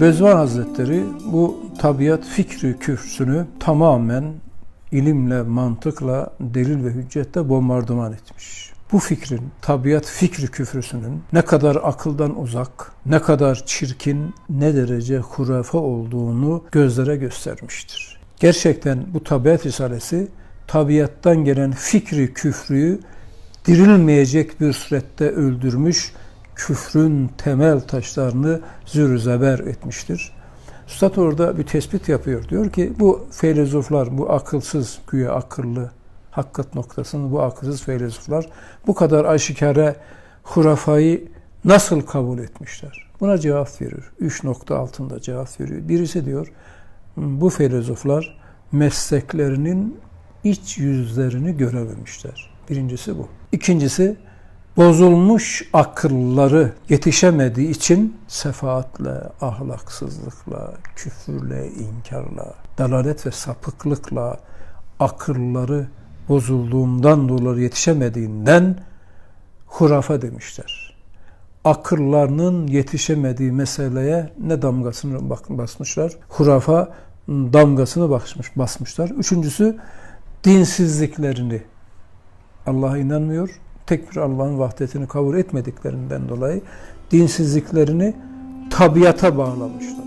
Bezvan Hazretleri bu tabiat fikri kürsünü tamamen ilimle, mantıkla, delil ve hüccetle bombardıman etmiş. Bu fikrin, tabiat fikri küfrüsünün ne kadar akıldan uzak, ne kadar çirkin, ne derece hurafe olduğunu gözlere göstermiştir. Gerçekten bu tabiat risalesi tabiattan gelen fikri küfrüyü dirilmeyecek bir surette öldürmüş, küfrün temel taşlarını zürzeber etmiştir. Üstad orada bir tespit yapıyor. Diyor ki bu filozoflar, bu akılsız, güya akıllı, hakikat noktasında bu akılsız filozoflar bu kadar aşikare hurafayı nasıl kabul etmişler? Buna cevap veriyor. Üç nokta altında cevap veriyor. Birisi diyor, bu filozoflar mesleklerinin iç yüzlerini görememişler. Birincisi bu. İkincisi, bozulmuş akılları yetişemediği için sefaatle, ahlaksızlıkla, küfürle, inkarla, dalalet ve sapıklıkla akılları bozulduğundan dolayı yetişemediğinden hurafe demişler. Akıllarının yetişemediği meseleye ne damgasını basmışlar? Hurafa damgasını basmış, basmışlar. Üçüncüsü dinsizliklerini Allah'a inanmıyor, tek bir Allah'ın vahdetini kabul etmediklerinden dolayı dinsizliklerini tabiata bağlamışlar.